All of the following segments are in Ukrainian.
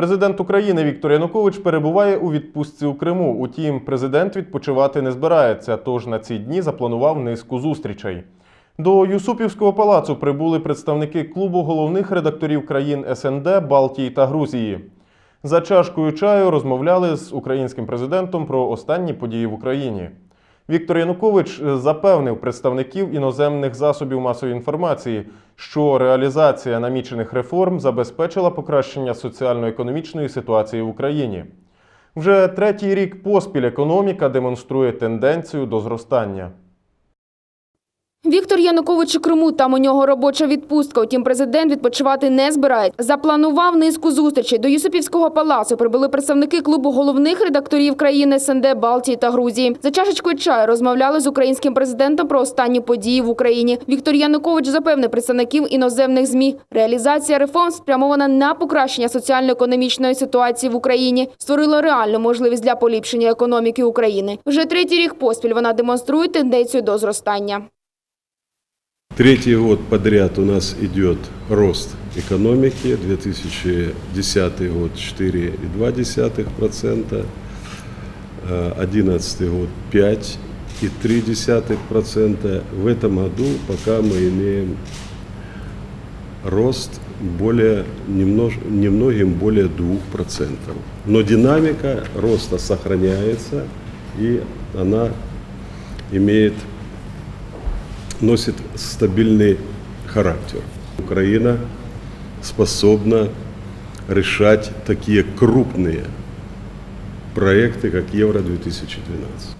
Президент України Віктор Янукович перебуває у відпустці у Криму. Утім, президент відпочивати не збирається, тож на ці дні запланував низку зустрічей. До Юсупівського палацу прибули представники клубу головних редакторів країн СНД, Балтії та Грузії. За чашкою чаю розмовляли з українським президентом про останні події в Україні. Віктор Янукович е, запевнив представників іноземних засобів масової інформації, що реалізація намічених реформ забезпечила покращення соціально-економічної ситуації в Україні. Вже третій рік поспіль економіка демонструє тенденцію до зростання. Віктор Янукович у Криму, там у нього робоча відпустка. Утім, президент відпочивати не збирається. Запланував низку зустрічей. До Юсупівського палацу прибули представники клубу головних редакторів країн СНД, Балтії та Грузії. За чашечкою чаю розмовляли з українським президентом про останні події в Україні. Віктор Янукович запевнив представників іноземних змі. Реалізація реформ спрямована на покращення соціально-економічної ситуації в Україні, створила реальну можливість для поліпшення економіки України. Вже третій рік поспіль вона демонструє тенденцію до зростання. Третий год подряд у нас идет рост экономики. 2010 год 4,2%, 2011 год 5,3%. В этом году пока мы имеем рост более, немнож, немногим более 2%. Но динамика роста сохраняется и она имеет носит стабильный характер. Украина способна решать такие крупные проекты, как Евро-2012.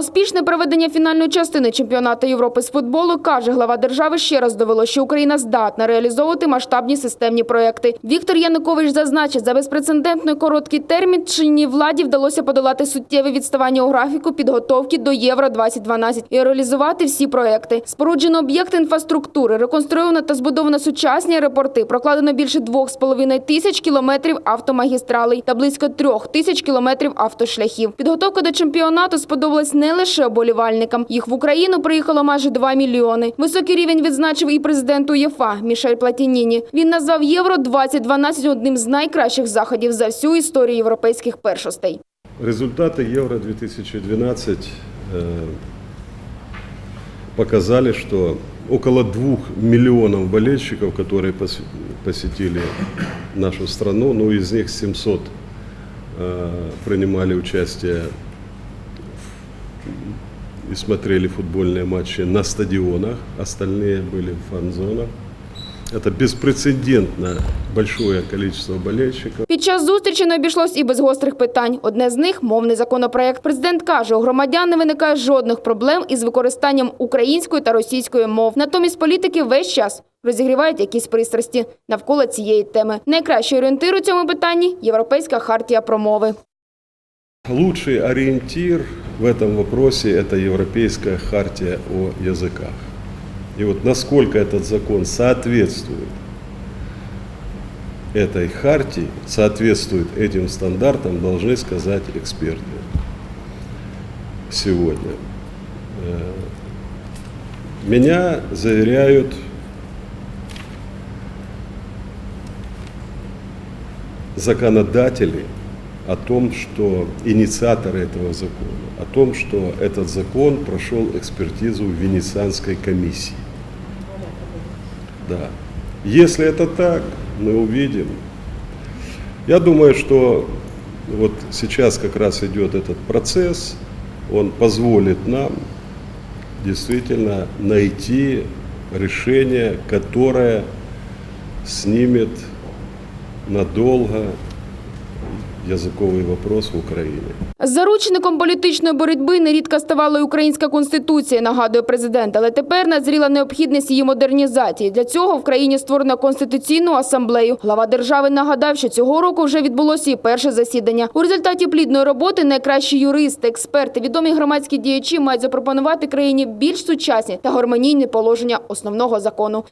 Успішне проведення фінальної частини чемпіонату Європи з футболу, каже глава держави, ще раз довело, що Україна здатна реалізовувати масштабні системні проекти. Віктор Янукович зазначить, за безпрецедентний короткий термін чинній владі вдалося подолати суттєве відставання у графіку підготовки до Євро-2012 і реалізувати всі проекти. Споруджено об'єкти інфраструктури, реконструйовано та збудовано сучасні аеропорти, прокладено більше 2,5 тисяч кілометрів автомагістралей та близько трьох тисяч кілометрів автошляхів. Підготовка до чемпіонату сподобалась не лише оболівальникам. Їх в Україну приїхало майже 2 мільйони. Високий рівень відзначив і президент УЄФА Мішель Платініні. Він назвав Євро 2012 одним з найкращих заходів за всю історію європейських першостей. Результаты Евро-2012 э, показали, что около двух миллионов болельщиков, которые пос- посетили нашу страну, ну из них 700 э, принимали участие в- и смотрели футбольные матчи на стадионах, остальные были в фан-зонах. Это беспрецедентно большое количество болельщиков. Під час зустрічі не обійшлось і без гострих питань. Одне з них мовний законопроект. Президент каже, у громадян не виникає жодних проблем із використанням української та російської мов. Натомість політики весь час розігрівають якісь пристрасті навколо цієї теми. Найкращий орієнтир у цьому питанні європейська хартія про мови. Лучший ориентир в этом вопросе – это Европейская хартия о языках. И вот насколько этот закон соответствует этой хартии, соответствует этим стандартам, должны сказать эксперты сегодня. Э, Меня заверяют законодатели о том, что инициаторы этого закона, о том, что этот закон прошел экспертизу Венецианской комиссии. Да. Если это так, мы увидим. Я думаю, что вот сейчас как раз идет этот процесс, он позволит нам действительно найти решение, которое снимет надолго языковый вопрос в Украине. Заручником політичної боротьби нерідко ставала й українська конституція, нагадує президент. Але тепер назріла необхідність її модернізації. Для цього в країні створено конституційну асамблею. Глава держави нагадав, що цього року вже відбулося і перше засідання. У результаті плідної роботи найкращі юристи, експерти, відомі громадські діячі мають запропонувати країні більш сучасні та гармонійні положення основного закону.